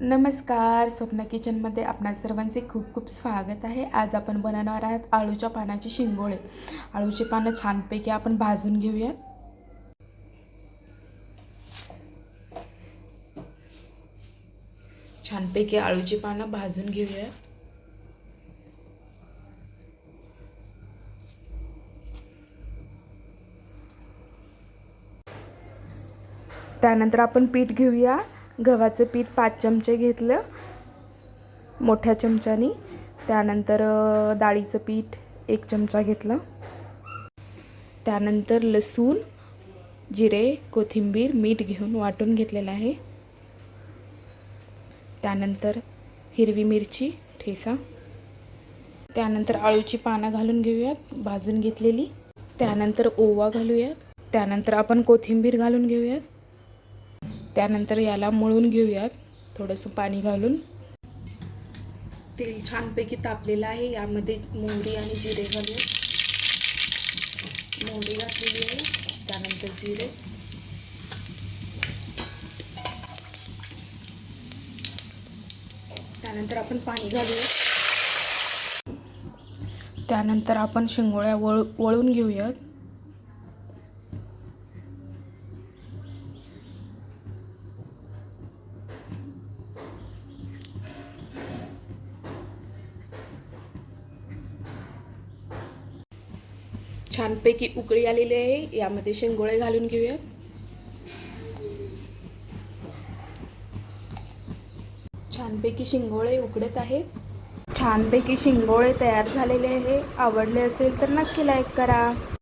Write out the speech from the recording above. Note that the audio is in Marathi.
नमस्कार स्वप्न किचनमध्ये आपणा सर्वांचे खूप खूप स्वागत आहे. आज आपण बनवणार आहात आळूच्या पानाची शिंगोळे. आळूची पानं छानपैकी आपण भाजून घेऊयात. छानपैकी आळूची पानं भाजून घेऊयात. त्यानंतर आपण पीठ घेऊया. गव्हाचं पीठ पाच चमचे घेतलं मोठ्या चमच्यानी. त्यानंतर डाळीचं पीठ एक चमचा घेतलं. त्यानंतर लसूण जिरे कोथिंबीर मीठ घेऊन वाटून घेतलेलं आहे. त्यानंतर हिरवी मिरची ठेसा त्यानंतर आळूची पानं घालून घेऊयात भाजून घेतलेली. त्यानंतर ओवा घालूयात. त्यानंतर आपण कोथिंबीर घालून घेऊयात. त्यानंतर याला मळून घेऊयात. थोडंसं पाणी घालून. तेल छानपैकी तापलेलं आहे. यामध्ये मोहरी आणि जिरे घालून. मोहरी घातलेली आहे. त्यानंतर जिरे. त्यानंतर आपण पाणी घालूया. त्यानंतर आपण शेंगोळ्या वळ वळून घेऊयात. छानपैकी उकळी आलेली आहे. यामध्ये शेंगोळे घालून घेऊयात छानपैकी शिंगोळे उकडत आहेत. छानपैकी शिंगोळे तयार झालेले आहे. आवडले असेल तर नक्की लाईक करा.